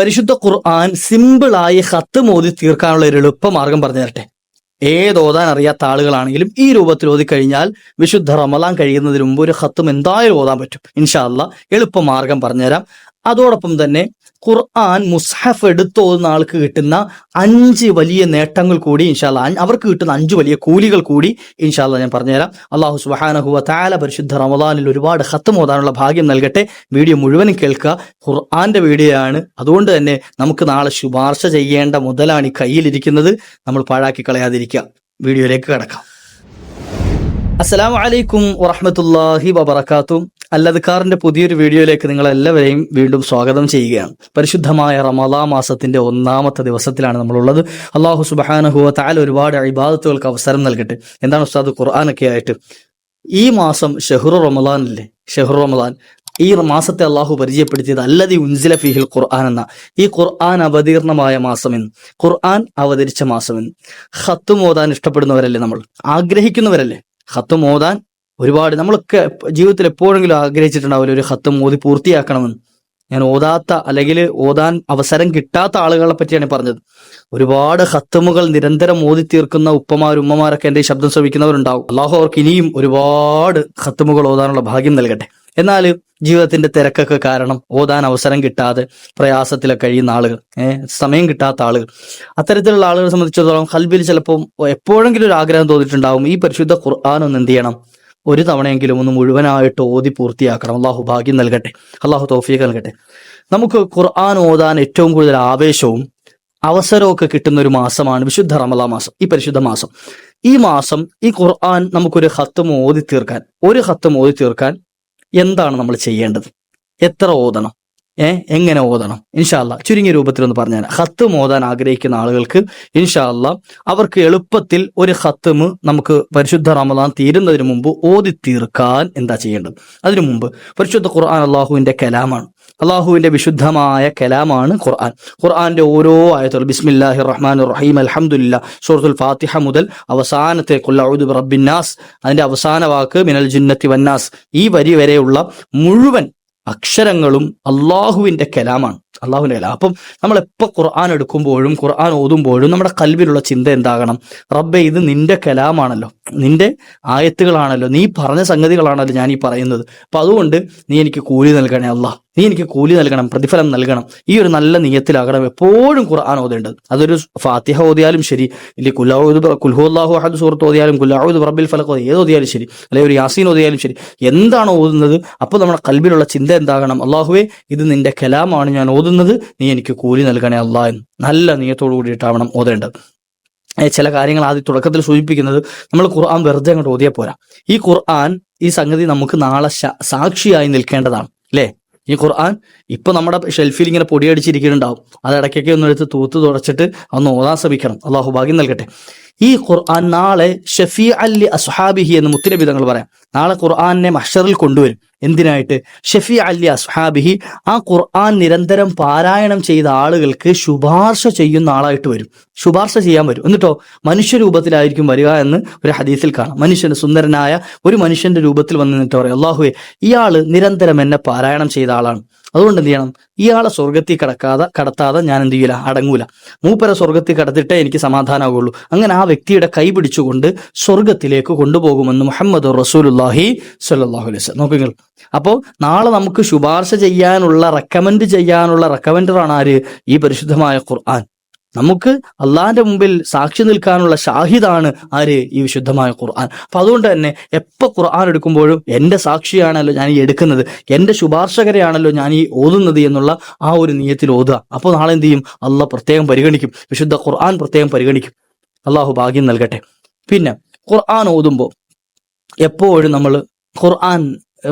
പരിശുദ്ധ ഖുർആൻ സിമ്പിളായി ഹത്ത് മോദി തീർക്കാനുള്ള ഒരു എളുപ്പമാർഗം പറഞ്ഞു തരട്ടെ ഏത് ഓതാൻ അറിയാത്ത ആളുകളാണെങ്കിലും ഈ രൂപത്തിൽ ഓതി കഴിഞ്ഞാൽ വിശുദ്ധ റമലാൻ കഴിയുന്നതിന് മുമ്പ് ഒരു ഹത്തും എന്തായാലും ഓതാൻ പറ്റും. ഇൻഷാല്ല എളുപ്പ എളുപ്പമാർഗം പറഞ്ഞുതരാം. അതോടൊപ്പം തന്നെ ഖുർആൻ മുസ്ഹഫ് എടുത്തോതുന്ന ആൾക്ക് കിട്ടുന്ന അഞ്ച് വലിയ നേട്ടങ്ങൾ കൂടി ഇൻഷാല്ല അവർക്ക് കിട്ടുന്ന അഞ്ച് വലിയ കൂലികൾ കൂടി ഇൻഷാല്ല ഞാൻ പറഞ്ഞുതരാം. അള്ളാഹു സുബാനഹുവ താല പരിശുദ്ധ റമദാനിൽ ഒരുപാട് ഹത്ത് മോതാനുള്ള ഭാഗ്യം നൽകട്ടെ. വീഡിയോ മുഴുവനും കേൾക്കുക. ഖുർആന്റെ വീഡിയോ ആണ്. അതുകൊണ്ട് തന്നെ നമുക്ക് നാളെ ശുപാർശ ചെയ്യേണ്ട മുതലാണ് ഈ കയ്യിലിരിക്കുന്നത്. നമ്മൾ പാഴാക്കി കളയാതിരിക്കുക. വീഡിയോയിലേക്ക് കിടക്കാം. അസ്സാം വലൈക്കും വറഹമത്തല്ലാഹി വബർക്കാത്തു അല്ലദ്ക്കാറിന്റെ പുതിയൊരു വീഡിയോയിലേക്ക് നിങ്ങൾ എല്ലാവരെയും വീണ്ടും സ്വാഗതം ചെയ്യുകയാണ്. പരിശുദ്ധമായ റമദാ മാസത്തിന്റെ ഒന്നാമത്തെ ദിവസത്തിലാണ് നമ്മളുള്ളത്. അള്ളാഹു സുബാനഹുവ താല ഒരുപാട് അഭിബാധത്തുകൾക്ക് അവസരം നൽകട്ടെ. എന്താണ് ഉസ്താദ് ഖുർആാനൊക്കെ ആയിട്ട്? ഈ മാസം ഷെഹ്റു റമദാൻ അല്ലേ ഷെഹ്റു റമദാൻ. ഈ മാസത്തെ അള്ളാഹു പരിചയപ്പെടുത്തിയത് അല്ലതി ഉൻസില ഫിഹിൽ ഖുർആൻ എന്ന. ഈ ഖുർആൻ അവതീർണമായ മാസമെന്ന് ഖുർആൻ അവതരിച്ച മാസമെന്ന് ഖത്തും ഓതാൻ ഇഷ്ടപ്പെടുന്നവരല്ലേ നമ്മൾ? ആഗ്രഹിക്കുന്നവരല്ലേ? ഖത്തും ഓതാൻ ഒരുപാട് നമ്മളൊക്കെ ജീവിതത്തിൽ എപ്പോഴെങ്കിലും ആഗ്രഹിച്ചിട്ടുണ്ടാവില്ല ഒരു ഹത്തം ഓതി പൂർത്തിയാക്കണമെന്ന്? ഞാൻ ഓതാത്ത അല്ലെങ്കിൽ ഓതാൻ അവസരം കിട്ടാത്ത ആളുകളെ പറ്റിയാണ് പറഞ്ഞത്. ഒരുപാട് ഹത്തുമുകൾ നിരന്തരം ഓതി തീർക്കുന്ന ഉപ്പമാർ ഉമ്മമാരൊക്കെ എന്റെ ശബ്ദം ശ്രമിക്കുന്നവരുണ്ടാവും അള്ളാഹു അവർക്ക് ഇനിയും ഒരുപാട് ഹത്തുമുകൾ ഓതാനുള്ള ഭാഗ്യം നൽകട്ടെ. എന്നാൽ ജീവിതത്തിന്റെ തിരക്കൊക്കെ കാരണം ഓതാൻ അവസരം കിട്ടാതെ പ്രയാസത്തിലൊക്കെ കഴിയുന്ന ആളുകൾ സമയം കിട്ടാത്ത ആളുകൾ. അത്തരത്തിലുള്ള ആളുകളെ സംബന്ധിച്ചിടത്തോളം ഹൽബിൽ ചിലപ്പോൾ എപ്പോഴെങ്കിലും ഒരു ആഗ്രഹം തോന്നിയിട്ടുണ്ടാവും ഈ പരിശുദ്ധ ഖുർആൻ ഒന്ന് എന്ത് ചെയ്യണം? ഒരു തവണയെങ്കിലും ഒന്ന് മുഴുവനായിട്ട് ഓതി പൂർത്തിയാക്കണം. അള്ളാഹു ഭാഗ്യം നൽകട്ടെ. അള്ളാഹു തൗഫീഖ് നൽകട്ടെ. നമുക്ക് ഖുർആൻ ഓതാൻ ഏറ്റവും കൂടുതൽ ആവേശവും അവസരമൊക്കെ കിട്ടുന്ന ഒരു മാസമാണ് വിശുദ്ധ റമല മാസം ഈ പരിശുദ്ധ മാസം. ഈ മാസം ഈ ഖുർആൻ നമുക്കൊരു ഹത്തും ഓതി തീർക്കാൻ ഒരു ഹത്തും ഓതി തീർക്കാൻ എന്താണ് നമ്മൾ ചെയ്യേണ്ടത്? എത്ര ഓതണം? എങ്ങനെ ഓതണം? ഇൻഷാല്ല ചുരുങ്ങിയ രൂപത്തിൽ ഒന്ന് പറഞ്ഞാൽ ഹത്തും ഓതാൻ ആഗ്രഹിക്കുന്ന ആളുകൾക്ക് ഇൻഷാല്ല അവർക്ക് എളുപ്പത്തിൽ ഒരു ഹത്തും നമുക്ക് പരിശുദ്ധ റമദാൻ തീരുന്നതിന് മുമ്പ് ഓതി തീർക്കാൻ എന്താ ചെയ്യേണ്ടത്? അതിനു മുമ്പ് പരിശുദ്ധ ഖുർആൻ അള്ളാഹുവിന്റെ കലാമാണ്. അള്ളാഹുവിന്റെ വിശുദ്ധമായ കലാമാണ് ഖുർആൻ. ഖുർആന്റെ ഓരോ ആയത്തുകൾ ബിസ്മില്ലാഹി റഹ്മാൻ റഹീം അലഹമുല്ല സൂറത്തുൽ ഫാത്തിഹ മുതൽ അവസാനത്തെ കുല്ലൗദ് റബ്ബിന്നാസ് അതിന്റെ അവസാന വാക്ക് മിനൽ ജിന്നത്തി വന്നാസ് ഈ വരി വരെയുള്ള മുഴുവൻ അക്ഷരങ്ങളും അള്ളാഹുവിന്റെ കലാമാണ്. അള്ളാഹുവിന്റെ കലാം. അപ്പം നമ്മൾ എപ്പോൾ ഖുർആൻ എടുക്കുമ്പോഴും ഖുർആൻ ഓതുമ്പോഴും നമ്മുടെ കൽവിലുള്ള ചിന്ത എന്താകണം? റബ്ബെ ഇത് നിന്റെ കലാമാണല്ലോ. നിന്റെ ആയത്തുകളാണല്ലോ. നീ പറഞ്ഞ സംഗതികളാണല്ലോ ഞാൻ ഈ പറയുന്നത്. അപ്പൊ അതുകൊണ്ട് നീ എനിക്ക് കൂലി നൽകണേ അള്ളാഹ് നീ എനിക്ക് കൂലി നൽകണം പ്രതിഫലം നൽകണം. ഈ ഒരു നല്ല നീയത്തിലാകണം എപ്പോഴും ഖുർആൻ ഓതേണ്ടത്. അതൊരു ഫാത്തിഹ ഓതിയാലും ശരി ഇല്ലെങ്കിൽ കുലാവുദ് കുൽഹുല്ലാഹു അഹദ് സുഹൃത്ത് ഓതിയാലും കുലാവുദ് റബ്ബിൽ ഫലക്ക് ഏത് ഓതിയാലും ശരി അല്ലെങ്കിൽ ഒരു യാസീൻ ഓതിയാലും ശരി എന്താണ് ഓതുന്നത്? അപ്പോൾ നമ്മുടെ കൽബിലുള്ള ചിന്ത എന്താകണം? അള്ളാഹുവേ ഇത് നിന്റെ കലാമാണ് ഞാൻ ഓതുന്നത് നീ എനിക്ക് കൂലി നൽകണേ അള്ളാഹ് എന്ന്. നല്ല നീയത്തോടു കൂടിയിട്ടാവണം ഓതേണ്ടത്. ചില കാര്യങ്ങൾ ആദ്യം തുടക്കത്തിൽ സൂചിപ്പിക്കുന്നത് നമ്മൾ ഖുർആൻ വെറുതെ അങ്ങോട്ട് ഓതിയാൽ പോരാ. ഈ ഖുർആൻ ഈ സംഗതി നമുക്ക് നാളെ സാക്ഷിയായി നിൽക്കേണ്ടതാണ് അല്ലേ? ഈ ഖുർആൻ ഇപ്പൊ നമ്മുടെ ഷെൽഫിൽ ഇങ്ങനെ പൊടിയടിച്ചിരിക്കുന്നുണ്ടാവും. അത് ഇടയ്ക്കൊക്കെ ഒന്ന് എടുത്ത് തൂത്ത് തുടച്ചിട്ട് ഒന്ന് ഓതാൻ ശ്രമിക്കണം. അള്ളാഹു ഭാഗ്യം നൽകട്ടെ. ഈ ഖുർആൻ നാളെ ഷഫീ അല്ലി അസ്ഹാബിഹി എന്ന് മുത്തനബി തങ്ങൾ പറയാം. നാളെ ഖുർആനെ മഷറിൽ കൊണ്ടുവരും. എന്തിനായിട്ട്? ഷെഫി അല്ലി അസ്ഹാബിഹി ആ ഖുർആൻ നിരന്തരം പാരായണം ചെയ്ത ആളുകൾക്ക് ശുപാർശ ചെയ്യുന്ന ആളായിട്ട് വരും. ശുപാർശ ചെയ്യാൻ വരും. എന്നിട്ടോ മനുഷ്യരൂപത്തിലായിരിക്കും വരിക എന്ന് ഒരു ഹദീസിൽ കാണാം. മനുഷ്യന് സുന്ദരനായ ഒരു മനുഷ്യന്റെ രൂപത്തിൽ വന്ന് നിന്നിട്ട് പറയും. അള്ളാഹുവെ ഇയാൾ നിരന്തരം എന്നെ പാരായണം ചെയ്ത ആളാണ്. അതുകൊണ്ട് എന്ത് ചെയ്യണം? ഇയാളെ സ്വർഗത്തിൽ കടക്കാതെ കടത്താതെ ഞാൻ എന്ത് ചെയ്യില്ല അടങ്ങൂല. മൂപ്പര സ്വർഗത്തിൽ കടത്തിട്ടേ എനിക്ക് സമാധാനമാകുള്ളൂ അങ്ങനെ ആ വ്യക്തിയുടെ കൈ പിടിച്ചുകൊണ്ട് സ്വർഗത്തിലേക്ക് കൊണ്ടുപോകുമെന്ന് മുഹമ്മദ് റസൂലുല്ലാഹി സല്ലാഹു വസല്ലം. നോക്കുങ്ങൾ അപ്പോൾ നാളെ നമുക്ക് ശുപാർശ ചെയ്യാനുള്ള റെക്കമെൻഡ് ചെയ്യാനുള്ള റെക്കമെൻഡറാണ് ആര്? ഈ പരിശുദ്ധമായ ഖുർആൻ. നമുക്ക് അള്ളാഹിന്റെ മുമ്പിൽ സാക്ഷി നിൽക്കാനുള്ള ഷാഹിദാണ് ആര് ഈ വിശുദ്ധമായ ഖുർആൻ. അപ്പൊ അതുകൊണ്ട് തന്നെ എപ്പോ ഖുർആൻ എടുക്കുമ്പോഴും എന്റെ സാക്ഷിയാണല്ലോ ഞാൻ ഈ എടുക്കുന്നത് എന്റെ ശുപാർശകരെയാണല്ലോ ഞാൻ ഈ ഓതുന്നത് എന്നുള്ള ആ ഒരു നീയത്തിൽ ഓതുക. അപ്പോൾ നാളെ എന്ത് ചെയ്യും? അള്ളാഹ് പ്രത്യേകം പരിഗണിക്കും. വിശുദ്ധ ഖുർആൻ പ്രത്യേകം പരിഗണിക്കും. അള്ളാഹു ഭാഗ്യം നൽകട്ടെ. പിന്നെ ഖുർആൻ ഓതുമ്പോൾ എപ്പോഴും നമ്മൾ ഖുർആൻ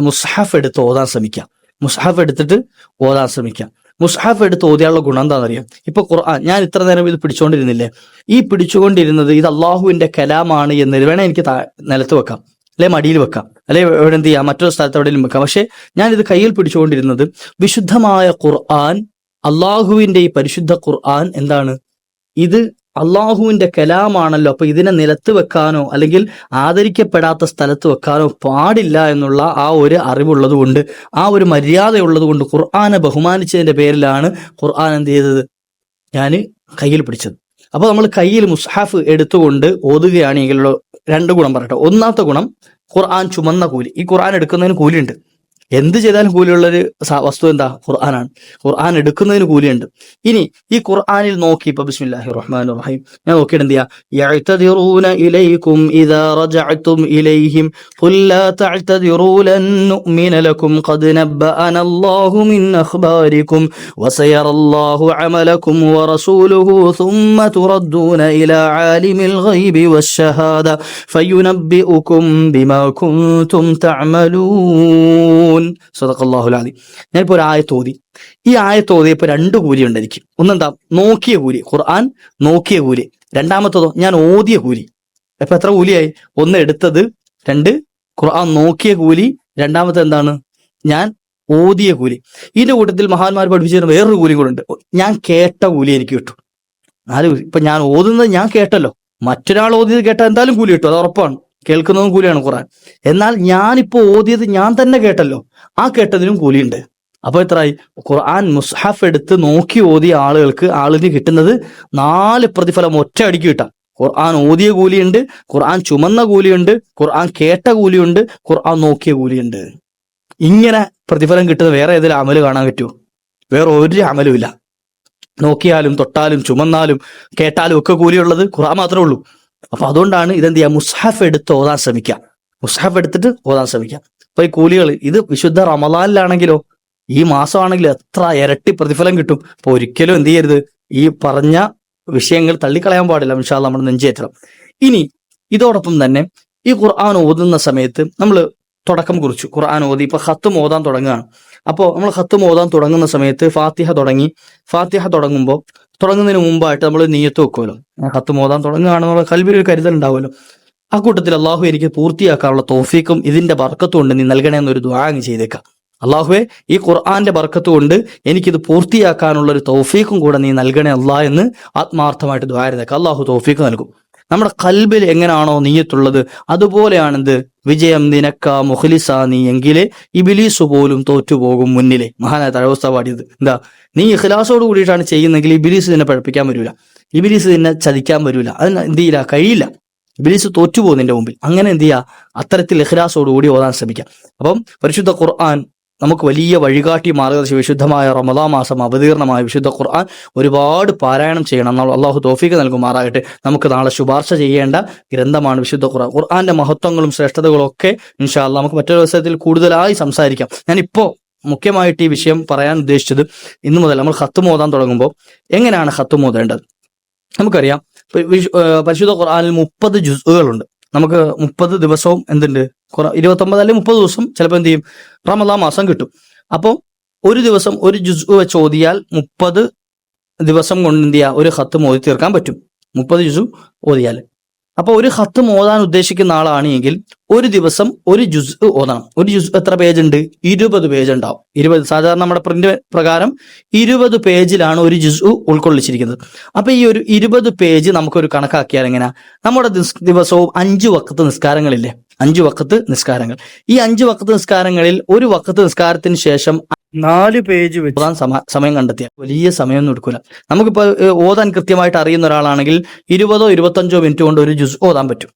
മുസ്ഹഫ് എടുത്ത് ഓതാൻ ശ്രമിക്കാം മുസ്ഹഫ് എടുത്തിട്ട് ഓതാൻ ശ്രമിക്കാം മുസ്ഹഫ് എടുത്ത് ഓതിയാനുള്ള ഗുണം എന്താണെന്നറിയാം? ഇപ്പൊ ഖുർആൻ ഞാൻ ഇത്ര നേരം ഇത് പിടിച്ചുകൊണ്ടിരുന്നില്ലേ ഈ പിടിച്ചുകൊണ്ടിരുന്നത് ഇത് അള്ളാഹുവിന്റെ കലാമാണ് എന്ന് വേണേ എനിക്ക് നിലത്ത് വെക്കാം. അല്ലെ മടിയിൽ വെക്കാം. അല്ലെ എവിടെ എന്ത് ചെയ്യാം? മറ്റൊരു സ്ഥലത്ത് എവിടെയും വെക്കാം. പക്ഷെ ഞാൻ ഇത് കയ്യിൽ പിടിച്ചുകൊണ്ടിരുന്നത് വിശുദ്ധമായ ഖുർആൻ അള്ളാഹുവിന്റെ ഈ പരിശുദ്ധ ഖുർആൻ എന്താണ്? ഇത് അള്ളാഹുവിന്റെ കലാമാണല്ലോ അപ്പൊ ഇതിനെ നിലത്ത് വെക്കാനോ അല്ലെങ്കിൽ ആദരിക്കപ്പെടാത്ത സ്ഥലത്ത് വെക്കാനോ പാടില്ല എന്നുള്ള ആ ഒരു അറിവുള്ളത് കൊണ്ട് ആ ഒരു മര്യാദയുള്ളത് കൊണ്ട് ഖുർആാനെ ബഹുമാനിച്ചതിന്റെ പേരിലാണ് ഖുർആൻ എന്ത് ചെയ്തത്? ഞാൻ കയ്യിൽ പിടിച്ചത്. അപ്പൊ നമ്മൾ കയ്യിൽ മുസ്ഹാഫ് എടുത്തുകൊണ്ട് ഓതുകയാണെങ്കിൽ രണ്ട് ഗുണം പറയട്ടെ. ഒന്നാമത്തെ ഗുണം ഖുർആൻ ചുമന്ന കൂലി. ഈ ഖുർആൻ എടുക്കുന്നതിന് കൂലിയുണ്ട്. എന്ത് ചെയ്താലും കൂലിയുള്ളൊരു സ- വസ്തു എന്താ ഖുർആനാണ് ഖുർആൻ എടുക്കുന്നതിന് കൂലിയുണ്ട് ഇനി ഈ ഖുർആനിൽ നോക്കി ഇപ്പൊ ബിസ്മില്ലാഹി റഹ്മാൻ റഹീം ഞാൻ നോക്കിയിട്ട് എന്ത് ചെയ്യാ يعتذرون إليكم إذا رجعتم إليهم قل لا تعتذروا لن نؤمن لكم قد نبأنا الله من أخباركم وسيرى الله عملكم ورسوله ثم تردون إلى عالم الغيب والشهادة فينبئكم بما كنتم تعملون മുഅ്മിനൂൻ സദഖല്ലാഹുൽ ഞാനിപ്പോൾ ഒരു ആയത്ത് ഓതി. ഈ ആയത്ത് ഇപ്പൊ രണ്ട് കൂലി ഉണ്ട് എനിക്ക്. ഒന്നെന്താ? നോക്കിയ കൂലി. ഖുർആൻ നോക്കിയ കൂലി. രണ്ടാമത്തതോ ഞാൻ ഓതിയ കൂലി. അപ്പൊ എത്ര കൂലിയായി? ഒന്ന് എടുത്തത് രണ്ട്. ഖുർആൻ നോക്കിയ കൂലി. രണ്ടാമത്തെ എന്താണ്? ഞാൻ ഓതിയ കൂലി. ഇതിന്റെ കൂട്ടത്തിൽ മഹാന്മാർ പഠിപ്പിച്ചിരുന്ന വേറൊരു കൂലി കൂടെ ഉണ്ട്. ഞാൻ കേട്ട കൂലി എനിക്ക് കിട്ടും. നാല് കൂലി. ഇപ്പൊ ഞാൻ ഓതുന്നത് ഞാൻ കേട്ടല്ലോ. മറ്റൊരാൾ ഓതിയത് കേട്ടാൽ എന്തായാലും കൂലി കിട്ടും. അത് ഉറപ്പാണ്. കേൾക്കുന്നതും കൂലിയാണ് ഖുറാൻ എന്നാൽ ഞാനിപ്പോൾ ഓതിയത് ഞാൻ തന്നെ കേട്ടല്ലോ. ആ കേട്ടതിനും കൂലിയുണ്ട്. അപ്പോൾ എത്രയായി ഖുർആൻ മുസ്ഹഫ് എടുത്ത് നോക്കി ഓതിയ ആളുകൾക്ക് ആളിന് കിട്ടുന്നത് നാല് പ്രതിഫലം ഒറ്റ അടിക്ക് കിട്ടാം. ഖുർആൻ ഓതിയ കൂലിയുണ്ട് ഖുർആൻ ചുമന്ന കൂലിയുണ്ട് ഖുർആൻ കേട്ട കൂലിയുണ്ട് ഖുർആൻ നോക്കിയ കൂലിയുണ്ട്. ഇങ്ങനെ പ്രതിഫലം കിട്ടുന്ന വേറെ ഏതെങ്കിലും അമൽ കാണാൻ പറ്റുമോ വേറെ ഒരു അമലുമില്ല നോക്കിയാലും തൊട്ടാലും ചുമന്നാലും കേട്ടാലും ഒക്കെ കൂലിയുള്ളത് ഖുർആൻ മാത്രമേ ഉള്ളൂ. അപ്പൊ അതുകൊണ്ടാണ് ഇതെന്ത് ചെയ്യുക? മുസ്ഹഫ് എടുത്ത് ഓതാൻ ശ്രമിക്കുക. മുസ്ഹഫ് എടുത്തിട്ട് ഓതാൻ ശ്രമിക്കുക. അപ്പൊ ഈ കൂലികൾ ഇത് വിശുദ്ധ റമലാനിലാണെങ്കിലോ ഈ മാസമാണെങ്കിലും എത്ര ഇരട്ടി പ്രതിഫലം കിട്ടും. അപ്പൊ ഒരിക്കലും എന്ത് ചെയ്യരുത്. ഈ പറഞ്ഞ വിഷയങ്ങൾ തള്ളിക്കളയാൻ പാടില്ല. വിശാൽ നമ്മൾ നെഞ്ചേറ്റണം. ഇനി ഇതോടൊപ്പം തന്നെ ഈ ഖുർആൻ ഓതുന്ന സമയത്ത് നമ്മൾ തുടക്കം കുറിച്ചു. ഖുർആൻ ഓതി. ഇപ്പൊ ഹത്തും ഓതാൻ തുടങ്ങുകയാണ്. അപ്പോൾ നമ്മൾ ഹത്തും ഓതാൻ തുടങ്ങുന്ന സമയത്ത് ഫാത്തിഹ തുടങ്ങി. ഫാത്തിഹ തുടങ്ങുമ്പോൾ തുടങ്ങുന്നതിന് മുമ്പായിട്ട് നമ്മൾ നീയത്ത് വെക്കുമല്ലോ. ഹത്ത് മോദാൻ തുടങ്ങുകയാണെന്നുള്ള കൽവിൽ ഒരു കരുതൽ ഉണ്ടാവുമല്ലോ. ആ കൂട്ടത്തിൽ അള്ളാഹു എനിക്ക് പൂർത്തിയാക്കാനുള്ള തോഫീക്കും ഇതിന്റെ ബർക്കത്തും ഉണ്ട്. നീ നൽകണേ എന്നൊരു ദ്വാ അങ്ങ് ചെയ്തേക്കാം. അള്ളാഹുവെ ഈ ഖുർആന്റെ ബർക്കത്ത് കൊണ്ട് എനിക്കിത് പൂർത്തിയാക്കാനുള്ള ഒരു തോഫീക്കും കൂടെ നീ നൽകണേ അല്ലാ എന്ന് ആത്മാർത്ഥമായിട്ട് ദ്വാരതേക്കാം അള്ളാഹു തോഫീക്ക് നൽകും. നമ്മുടെ കൽബിൽ എങ്ങനെയാണോ നീയത്തുള്ളത്? അതുപോലെയാണെന്ത്? വിജയം നിനക്ക മുഖലിസ നീ എങ്കിലേ ഇബിലീസ് പോലും തോറ്റുപോകും മുന്നിലെ. മഹാനായ തഴവസ്ഥ പാടിയത്. എന്താ? നീ ഇഖ്ലാസോട് കൂടിയിട്ടാണ് ചെയ്യുന്നതെങ്കിൽ ഇബിലീസ് നിന്നെ പഴപ്പിക്കാൻ വരില്ല ഇബിലീസ് നിന്നെ ചതിക്കാൻ വരില്ല അതിന് എന്ത് ചെയ്യില്ല? കഴിയില്ല. ഇബിലീസ് തോറ്റുപോകും നിന്റെ മുമ്പിൽ. അങ്ങനെ എന്ത് ചെയ്യുക അത്തരത്തിൽ ഇഖ്ലാസോട് കൂടി ഓതാൻ ശ്രമിക്കാം. അപ്പം പരിശുദ്ധ ഖുർആൻ നമുക്ക് വലിയ വഴികാട്ടി മാർഗദർശി വിശുദ്ധമായ റമദാ മാസം അവതീർണമായ വിശുദ്ധ ഖുർആൻ ഒരുപാട് പാരായണം ചെയ്യണം. എന്നാൽ അള്ളാഹു തോഫീക്ക് നൽകുമാറാകട്ടെ. നമുക്ക് നാളെ ശുപാർശ ചെയ്യേണ്ട ഗ്രന്ഥമാണ് വിശുദ്ധ ഖുർആൻ. ഖുർആന്റെ മഹത്വങ്ങളും ശ്രേഷ്ഠതകളും ഒക്കെ ഇൻഷാല്ല നമുക്ക് മറ്റൊരു അവസരത്തിൽ കൂടുതലായി സംസാരിക്കാം. ഞാനിപ്പോ മുഖ്യമായിട്ട് ഈ വിഷയം പറയാൻ ഉദ്ദേശിച്ചത് ഇന്നു മുതൽ നമ്മൾ ഹത്ത് മോതാൻ തുടങ്ങുമ്പോൾ എങ്ങനെയാണ് ഹത്ത് മോതേണ്ടത്? നമുക്കറിയാം. പരിശുദ്ധ ഖുർആനിൽ മുപ്പത് ജുസുകളുണ്ട് നമുക്ക് മുപ്പത് ദിവസവും എന്തുണ്ട്? കുറ ഇരുപത്തൊമ്പത് അല്ലെങ്കിൽ മുപ്പത് ദിവസം ചിലപ്പോൾ എന്ത് ചെയ്യും? റമദാ മാസം കിട്ടും. അപ്പോൾ ഒരു ദിവസം ഒരു ജുസ് വെച്ച് ഓതിയാൽ മുപ്പത് ദിവസം കൊണ്ട് എന്ത് ചെയ്യുക ഒരു ഹത്ത് ഓതി തീർക്കാൻ പറ്റും. മുപ്പത് ജുസു ഓതിയാൽ. അപ്പോൾ ഒരു ഹത്ത് ഓതാൻ ഉദ്ദേശിക്കുന്ന ആളാണെങ്കിൽ ഒരു ദിവസം ഒരു ജുസ് ഓതണം. ഒരു ജുസ് എത്ര പേജ് ഉണ്ട് ഇരുപത് പേജ് ഉണ്ടാവും ഇരുപത് സാധാരണ നമ്മുടെ പ്രിന്റ് പ്രകാരം ഇരുപത് പേജിലാണ് ഒരു ജുസ് ഉൾക്കൊള്ളിച്ചിരിക്കുന്നത്. അപ്പൊ ഈ ഒരു ഇരുപത് പേജ് നമുക്കൊരു കണക്കാക്കിയാൽ എങ്ങനെയാ നമ്മുടെ ദിവസവും അഞ്ചു വക്കത്ത് നിസ്കാരങ്ങളില്ലേ? അഞ്ച് വക്കത്ത് നിസ്കാരങ്ങൾ. ഈ അഞ്ച് വക്കത്ത് നിസ്കാരങ്ങളിൽ ഒരു വക്കത്ത് നിസ്കാരത്തിന് ശേഷം നാല് പേജ് വെച്ച് സമയം കണ്ടെത്തിയ വലിയ സമയമൊന്നും എടുക്കൂല. നമുക്കിപ്പോ ഓതാൻ കൃത്യമായിട്ട് അറിയുന്ന ഒരാളാണെങ്കിൽ ഇരുപതോ ഇരുപത്തഞ്ചോ മിനിറ്റ് കൊണ്ട് ഒരു ജുസ് ഓതാൻ പറ്റും.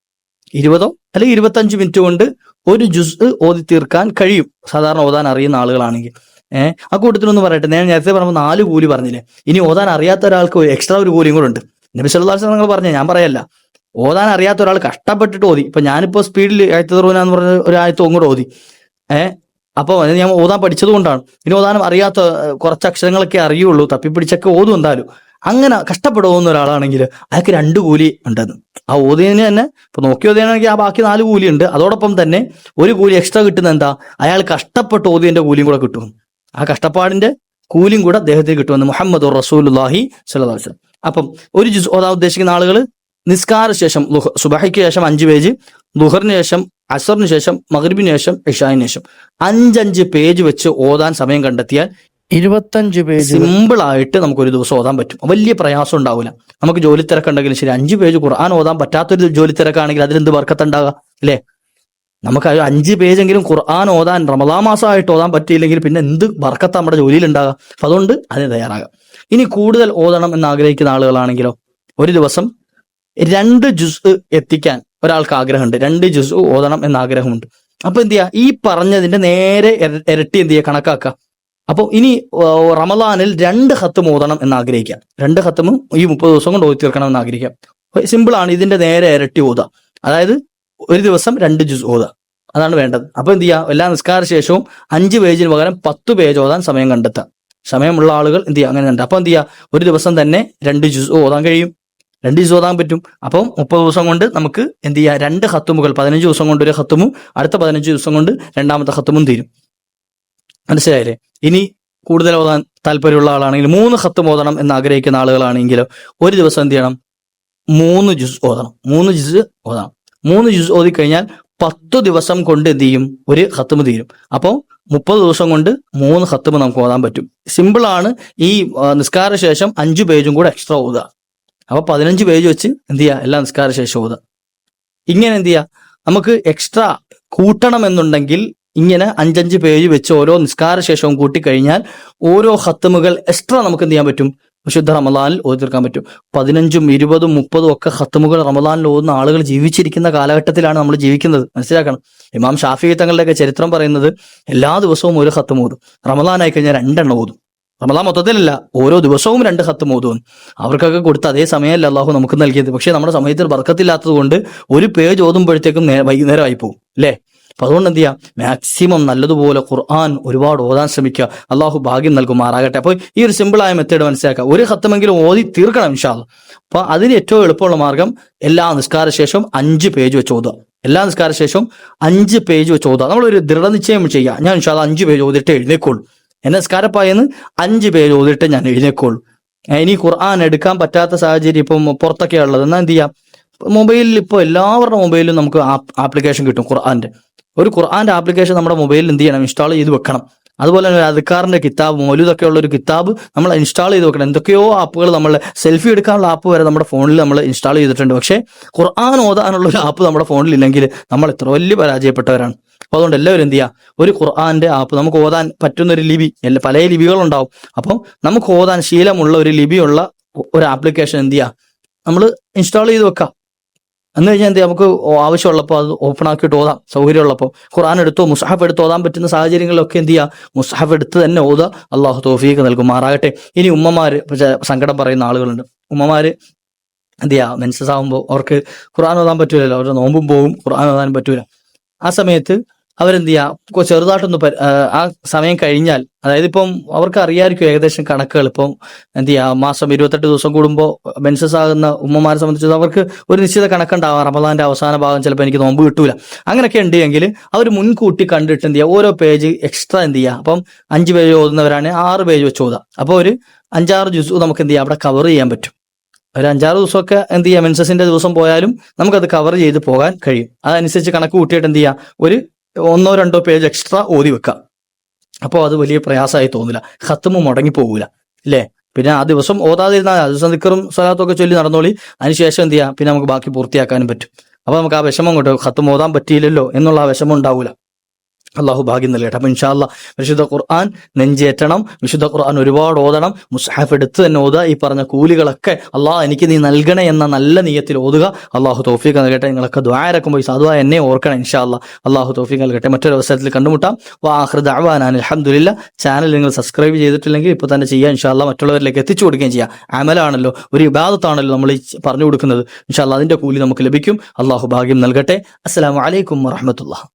ഇരുപതോ അല്ലെങ്കിൽ ഇരുപത്തഞ്ച് മിനിറ്റ് കൊണ്ട് ഒരു ജുസ് ഓതി തീർക്കാൻ കഴിയും. സാധാരണ ഓതാൻ അറിയുന്ന ആളുകളാണെങ്കിൽ. ഏഹ് ആ കൂട്ടത്തിലൊന്ന് പറയട്ടെ. ഞാൻ നേരത്തെ പറഞ്ഞപ്പോൾ നാല് കൂലി പറഞ്ഞില്ലേ? ഇനി ഓതാൻ അറിയാത്ത ഒരാൾക്ക് എക്സ്ട്രാ ഒരു കൂലിയും കൂടെ ഉണ്ട്. നബി വസല്ലം നിങ്ങൾ പറഞ്ഞേ ഞാൻ പറയല്ല. ഓതാൻ അറിയാത്ത ഒരാൾ കഷ്ടപ്പെട്ടിട്ട് ഓതി. ഇപ്പൊ ഞാനിപ്പോ സ്പീഡിൽ ആയിരത്തി എന്ന് പറഞ്ഞ ഒരു ആയിരത്തി ഒങ്ങോട്ട് ഓതി ഏഹ് അപ്പോൾ ഞാൻ ഓതാൻ പഠിച്ചത് കൊണ്ടാണ്. ഇനി ഓതാനും അറിയാത്ത കുറച്ച് അക്ഷരങ്ങളൊക്കെ അറിയുള്ളൂ. തപ്പിപ്പിടിച്ചൊക്കെ ഓതും എന്തായാലും. അങ്ങനെ കഷ്ടപ്പെടുന്ന ഒരാളാണെങ്കിൽ അയാൾക്ക് രണ്ട് കൂലി ഉണ്ടെന്ന്. ആ ഓതിയതിന് തന്നെ ഇപ്പൊ നോക്കി ഓതിയാണെങ്കിൽ ആ ബാക്കി നാല് കൂലി ഉണ്ട്. അതോടൊപ്പം തന്നെ ഒരു കൂലി എക്സ്ട്രാ കിട്ടുന്ന എന്താ? അയാൾ കഷ്ടപ്പെട്ട് ഓതിയതിന്റെ കൂലിയും കൂടെ കിട്ടും. ആ കഷ്ടപ്പാടിന്റെ കൂലിയും കൂടെ അദ്ദേഹത്തിന് കിട്ടുമെന്ന് മുഹമ്മദ് റസൂലുല്ലാഹി വസല്ലം. അപ്പം ഒരു ജുസ് ഉദ്ദേശിക്കുന്ന ആളുകൾ നിസ്കാര ശേഷം ലുഹ- സുബഹയ്ക്ക് ശേഷം അഞ്ച് പേജ് ദുഹറിന് ശേഷം അസറിന് ശേഷം മഗ്രിബിന് ശേഷം ഇഷാന് ശേഷം. അഞ്ചഞ്ച് പേജ് വെച്ച് ഓതാൻ സമയം കണ്ടെത്തിയാൽ ഇരുപത്തഞ്ച് പേജ് സിമ്പിൾ ആയിട്ട് നമുക്ക് ഒരു ദിവസം ഓതാൻ പറ്റും. വലിയ പ്രയാസം ഉണ്ടാവില്ല നമുക്ക് ജോലി തിരക്കുണ്ടെങ്കിലും ശരി അഞ്ച് പേജ് ഖുർആൻ ഓതാൻ പറ്റാത്തൊരു ജോലി തിരക്കാണെങ്കിൽ അതിലെന്ത് വർക്കത്തുണ്ടാകുക അല്ലേ? നമുക്ക് അഞ്ച് പേജെങ്കിലും ഖുർആൻ ഓതാൻ റമദാ മാസമായിട്ട് ഓതാൻ പറ്റിയില്ലെങ്കിൽ പിന്നെ എന്ത് വർക്കത്ത് നമ്മുടെ ജോലിയിൽ ഉണ്ടാകുക അതുകൊണ്ട് അതിന് തയ്യാറാകാം. ഇനി കൂടുതൽ ഓതണം എന്ന് ആഗ്രഹിക്കുന്ന ആളുകളാണെങ്കിലോ ഒരു ദിവസം രണ്ട് ജുസ് എത്തിക്കാൻ ഒരാൾക്ക് ആഗ്രഹമുണ്ട്. രണ്ട് ജുസ് ഓതണം എന്ന ആഗ്രഹമുണ്ട്. അപ്പൊ എന്ത് ചെയ്യുക ഈ പറഞ്ഞതിന്റെ നേരെ ഇരട്ടി എന്ത് ചെയ്യുക കണക്കാക്കുക അപ്പോൾ ഇനി റമദാനിൽ രണ്ട് ഹത്തും ഓതണം എന്ന് ആഗ്രഹിക്കാം. രണ്ട് ഹത്തും ഈ മുപ്പത് ദിവസം കൊണ്ട് ഓതി തീർക്കണം എന്ന് ആഗ്രഹിക്കാം. സിമ്പിൾ ആണ്. ഇതിന്റെ നേരെ ഇരട്ടി ഓതുക അതായത് ഒരു ദിവസം രണ്ട് ജുസ് ഓതുക അതാണ് വേണ്ടത്. അപ്പൊ എന്ത് ചെയ്യുക എല്ലാ നിസ്കാര ശേഷവും അഞ്ച് പേജിന് പകരം പത്ത് പേജ് ഓതാൻ സമയം കണ്ടെത്തുക സമയമുള്ള ആളുകൾ എന്ത് ചെയ്യുക അങ്ങനെ ഉണ്ട് അപ്പൊ എന്ത് ചെയ്യുക ഒരു ദിവസം തന്നെ രണ്ട് ജുസ് ഓതാൻ കഴിയും. രണ്ട് ദിവസം ഓതാൻ പറ്റും. അപ്പം മുപ്പത് ദിവസം കൊണ്ട് നമുക്ക് എന്ത് ചെയ്യാം? രണ്ട് ഹത്തുമുകൾ പതിനഞ്ച് ദിവസം കൊണ്ട് ഒരു ഹത്തുമും അടുത്ത പതിനഞ്ച് ദിവസം കൊണ്ട് രണ്ടാമത്തെ ഹത്തുമും തീരും. മനസ്സിലായില്ലേ? ഇനി കൂടുതൽ ഓതാൻ താല്പര്യമുള്ള ആളാണെങ്കിൽ മൂന്ന് ഹത്തും ഓതണം എന്ന് ആഗ്രഹിക്കുന്ന ആളുകളാണെങ്കിൽ ഒരു ദിവസം എന്ത് ചെയ്യണം? മൂന്ന് ജ്യൂസ് ഓതണം. മൂന്ന് ജ്യൂസ് ഓതണം. മൂന്ന് ജ്യൂസ് ഓതി കഴിഞ്ഞാൽ പത്ത് ദിവസം കൊണ്ട് എന്ത് ചെയ്യും? ഒരു ഹത്തുമ് തീരും. അപ്പോൾ മുപ്പത് ദിവസം കൊണ്ട് മൂന്ന് ഹത്തുമ് നമുക്ക് ഓതാൻ പറ്റും. സിമ്പിളാണ് ഈ നിസ്കാര ശേഷം അഞ്ചു പേജും കൂടെ എക്സ്ട്രാ ഓതുക. അപ്പൊ പതിനഞ്ച് പേജ് വെച്ച് എന്ത് ചെയ്യുക എല്ലാ നിസ്കാര ശേഷം ഓതുക ഇങ്ങനെ എന്ത് ചെയ്യുക നമുക്ക് എക്സ്ട്രാ കൂട്ടണം എന്നുണ്ടെങ്കിൽ ഇങ്ങനെ അഞ്ചഞ്ച് പേജ് വെച്ച് ഓരോ നിസ്കാര ശേഷവും കൂട്ടിക്കഴിഞ്ഞാൽ ഓരോ ഹത്തമുകൾ എക്സ്ട്രാ നമുക്ക് എന്ത് ചെയ്യാൻ പറ്റും? വിശുദ്ധ റമദാനിൽ ഓതി തീർക്കാൻ പറ്റും. പതിനഞ്ചും ഇരുപതും മുപ്പതും ഒക്കെ ഹത്തമുകൾ റമദാനിൽ ഓതുന്ന ആളുകൾ ജീവിച്ചിരിക്കുന്ന കാലഘട്ടത്തിലാണ് നമ്മൾ ജീവിക്കുന്നത്. മനസ്സിലാക്കണം? ഇമാം ഷാഫി തങ്ങളുടെയൊക്കെ ചരിത്രം പറയുന്നത് എല്ലാ ദിവസവും ഒരു ഹത്തം ഓതും. റമദാനായി കഴിഞ്ഞാൽ രണ്ടെണ്ണം ഓതും. റമദാൻ മൊത്തത്തിലല്ല ഓരോ ദിവസവും രണ്ട് ഹത്ത് മോതും അവർക്കൊക്കെ കൊടുത്ത അതേ സമയമല്ല അള്ളാഹു നമുക്ക് നൽകിയത്. പക്ഷേ നമ്മുടെ സമയത്തിൽ വർക്കത്തില്ലാത്തത് കൊണ്ട് ഒരു പേജ് ഓതുമ്പോഴത്തേക്കും വൈകുന്നേരം വൈകുന്നേരമായി പോകും അല്ലേ? അപ്പൊ അതുകൊണ്ട് എന്ത് ചെയ്യാം? മാക്സിമം നല്ലതുപോലെ ഖുർആൻ ഒരുപാട് ഓതാൻ ശ്രമിക്കുക. അള്ളാഹു ഭാഗ്യം നൽകും നൽകുമാറാകട്ടെ അപ്പോൾ ഈ ഒരു സിമ്പിളായ മെത്തേഡ് മനസ്സിലാക്കുക. ഒരു ഹത്തമെങ്കിലും ഓതി തീർക്കണം ഇൻഷാല്ല അപ്പൊ അതിന് ഏറ്റവും എളുപ്പമുള്ള മാർഗം എല്ലാ നിസ്കാര ശേഷവും അഞ്ച് പേജ് വെച്ച് ഓതുക. എല്ലാ നിസ്കാര ശേഷവും അഞ്ച് പേജ് വെച്ച് ഓതുക. നമ്മളൊരു ദൃഢനിശ്ചയം ചെയ്യുക. ഞാൻ ഇൻഷാല്ല അഞ്ച് പേജ് ഓതിട്ട് എഴുന്നേക്കുള്ളൂ. എന്നെ സ്കാരപ്പായെന്ന് അഞ്ച് പേര് ഓതിട്ട് ഞാൻ എഴുന്നേക്കുള്ളൂ ഇനി ഖുർആൻ എടുക്കാൻ പറ്റാത്ത സാഹചര്യം ഇപ്പം പുറത്തൊക്കെയാണ് ഉള്ളത്. എന്നാൽ എന്ത് ചെയ്യാം? മൊബൈലിൽ ഇപ്പോൾ എല്ലാവരുടെ മൊബൈലിലും നമുക്ക് ആപ്ലിക്കേഷൻ കിട്ടും ഖുർആന്റെ ഒരു ഖുർആന്റെ ആപ്ലിക്കേഷൻ നമ്മുടെ മൊബൈലിൽ എന്ത് ചെയ്യണം? ഇൻസ്റ്റാൾ ചെയ്ത് വെക്കണം. അതുപോലെ തന്നെ അധികാറിന്റെ കിതാബ് മൊലുതൊക്കെ ഉള്ള ഒരു കിതാബ് നമ്മൾ ഇൻസ്റ്റാൾ ചെയ്ത് വെക്കണം. എന്തൊക്കെയോ ആപ്പുകൾ നമ്മൾ സെൽഫി എടുക്കാനുള്ള ആപ്പ് വരെ നമ്മുടെ ഫോണിൽ നമ്മൾ ഇൻസ്റ്റാൾ ചെയ്തിട്ടുണ്ട്. പക്ഷേ ഖുർആൻ ഓതാനുള്ള ഒരു ആപ്പ് നമ്മുടെ ഫോണിൽ ഇല്ലെങ്കിൽ നമ്മൾ എത്ര വലിയ പരാജയപ്പെട്ടവരാണ്. അപ്പോൾ അതുകൊണ്ട് എല്ലാവരും എന്ത് ചെയ്യുക ഒരു ഖുർആന്റെ ആപ്പ് നമുക്ക് ഓതാൻ പറ്റുന്ന ഒരു ലിപി പല ലിപികളുണ്ടാവും. അപ്പം നമുക്ക് ഓതാൻ ശീലമുള്ള ഒരു ലിപിയുള്ള ഒരു ആപ്ലിക്കേഷൻ എന്ത് ചെയ്യുക നമ്മൾ ഇൻസ്റ്റാൾ ചെയ്ത് വെക്കാം. എന്ന് കഴിഞ്ഞാൽ എന്ത് നമുക്ക് ആവശ്യമുള്ളപ്പോൾ അത് ഓപ്പൺ ആക്കിയിട്ട് ഓതാം സൗകര്യമുള്ളപ്പോൾ ഖുർആൻ എടുത്തോ മുസ്ഹഫ് എടുത്ത് ഓതാൻ പറ്റുന്ന സാഹചര്യങ്ങളിലൊക്കെ എന്ത് ചെയ്യുക മുസ്ഹഫ് എടുത്ത് തന്നെ ഓതുക. അള്ളാഹു തോഫീക്ക് നൽകുമാറാകട്ടെ ഇനി ഉമ്മമാര് ഇപ്പൊ സങ്കടം പറയുന്ന ആളുകളുണ്ട്. ഉമ്മമാര് എന്ത് ചെയ്യുക മെൻസസ് ആകുമ്പോൾ അവർക്ക് ഖുർആൻ ഓതാൻ പറ്റൂലല്ലോ. അവരുടെ നോമ്പും പോവും ഖുർആൻ ഓതാൻ പറ്റൂല. ആ സമയത്ത് അവരെന്ത് ചെയ്യുക ചെറുതായിട്ടൊന്ന് ആ, സമയം കഴിഞ്ഞാൽ അതായത് ഇപ്പം അവർക്ക് അറിയാമായിരിക്കും ഏകദേശം കണക്കുകൾ. ഇപ്പം എന്ത് ചെയ്യുക മാസം ഇരുപത്തെട്ട് ദിവസം കൂടുമ്പോൾ മെൻസസ് ആകുന്ന ഉമ്മമാരെ സംബന്ധിച്ച് അവർക്ക് ഒരു നിശ്ചിത കണക്കുണ്ടാവാം. റമദാന്റെ അവസാന ഭാഗം ചിലപ്പോൾ എനിക്ക് നോമ്പ് കിട്ടൂല. അങ്ങനെയൊക്കെ ഉണ്ട് എങ്കിൽ അവർ മുൻകൂട്ടി കണ്ടിട്ട് എന്ത് ചെയ്യുക ഓരോ പേജ് എക്സ്ട്രാ എന്ത് ചെയ്യുക അപ്പം അഞ്ച് പേജ് ഓതുന്നവരാണ് ആറ് പേജ് വെച്ച് ഓതുക അപ്പോൾ ഒരു അഞ്ചാറ് ജ്യൂസ് നമുക്ക് എന്ത് ചെയ്യാം അവിടെ കവർ ചെയ്യാൻ പറ്റും. ഒരു അഞ്ചാറ് ദിവസമൊക്കെ എന്ത് ചെയ്യാം മെൻസസിന്റെ ദിവസം പോയാലും നമുക്കത് കവർ ചെയ്ത് പോകാൻ കഴിയും. അതനുസരിച്ച് കണക്ക് കൂട്ടിയിട്ട് എന്ത് ചെയ്യാം ഒരു ഒന്നോ രണ്ടോ പേജ് എക്സ്ട്രാ ഓതി വെക്കാം. അപ്പോൾ അത് വലിയ പ്രയാസമായി തോന്നില്ല. ഖത്തുമ് മുടങ്ങി പോകില്ല അല്ലേ പിന്നെ ആ ദിവസം ഓതാതിരുന്നാൽ ദിവസം ദിക്കറും സ്വലാത്തും ഒക്കെ ചൊല്ലി നടന്നോളി. അതിനുശേഷം എന്ത് ചെയ്യാം? പിന്നെ നമുക്ക് ബാക്കി പൂർത്തിയാക്കാനും പറ്റും. അപ്പോൾ നമുക്ക് ആ വിഷമം കൊണ്ട് ഖത്തും ഓതാൻ പറ്റിയില്ലല്ലോ എന്നുള്ള ആ വിഷമം ഉണ്ടാവൂല. അള്ളാഹു ഭാഗ്യം നൽകട്ടെ. അപ്പൊ ഇൻഷാല്ല വിശുദ്ധ ഖുർആൻ നെഞ്ചേറ്റണം. വിശുദ്ധ ഖുർആൻ ഒരുപാട് ഓതണം. മുസ്ഹാഫ് എടുത്ത് തന്നെ ഓതുക. ഈ പറഞ്ഞ കൂലികളൊക്കെ അള്ളാഹ് എനിക്ക് നീ നൽകണേ എന്ന നല്ല നീയത്തിൽ ഓതുക. അള്ളാഹു തോഫീക്ക് നൽകട്ടെ. നിങ്ങളൊക്കെ ദ്വാരക്കുമ്പോൾ സാധുവാ എന്നെ ഓർക്കണം ഇൻഷാല്ല അള്ളാഹു തോഫീക്ക് നൽകട്ടെ. മറ്റൊരു അവസരത്തിൽ കണ്ടുമുട്ടാം. വാ വാഹൃദ അവാനാൻ അലഹമുല്ല ചാനൽ നിങ്ങൾ സബ്സ്ക്രൈബ് ചെയ്തിട്ടില്ലെങ്കിൽ ഇപ്പോൾ തന്നെ ചെയ്യാം ഇൻഷാല്ല മറ്റുള്ളവരിലേക്ക് എത്തിച്ചു കൊടുക്കുകയും ചെയ്യാം. അമലാണല്ലോ ഒരു ഇബാദത്താണല്ലോ നമ്മൾ പറഞ്ഞു കൊടുക്കുന്നത് ഇൻഷാല്ല അതിന്റെ കൂലി നമുക്ക് ലഭിക്കും. അള്ളാഹു ഭാഗ്യം നൽകട്ടെ. അസ്സാം വലൈക്കും വറഹമത്തുള്ള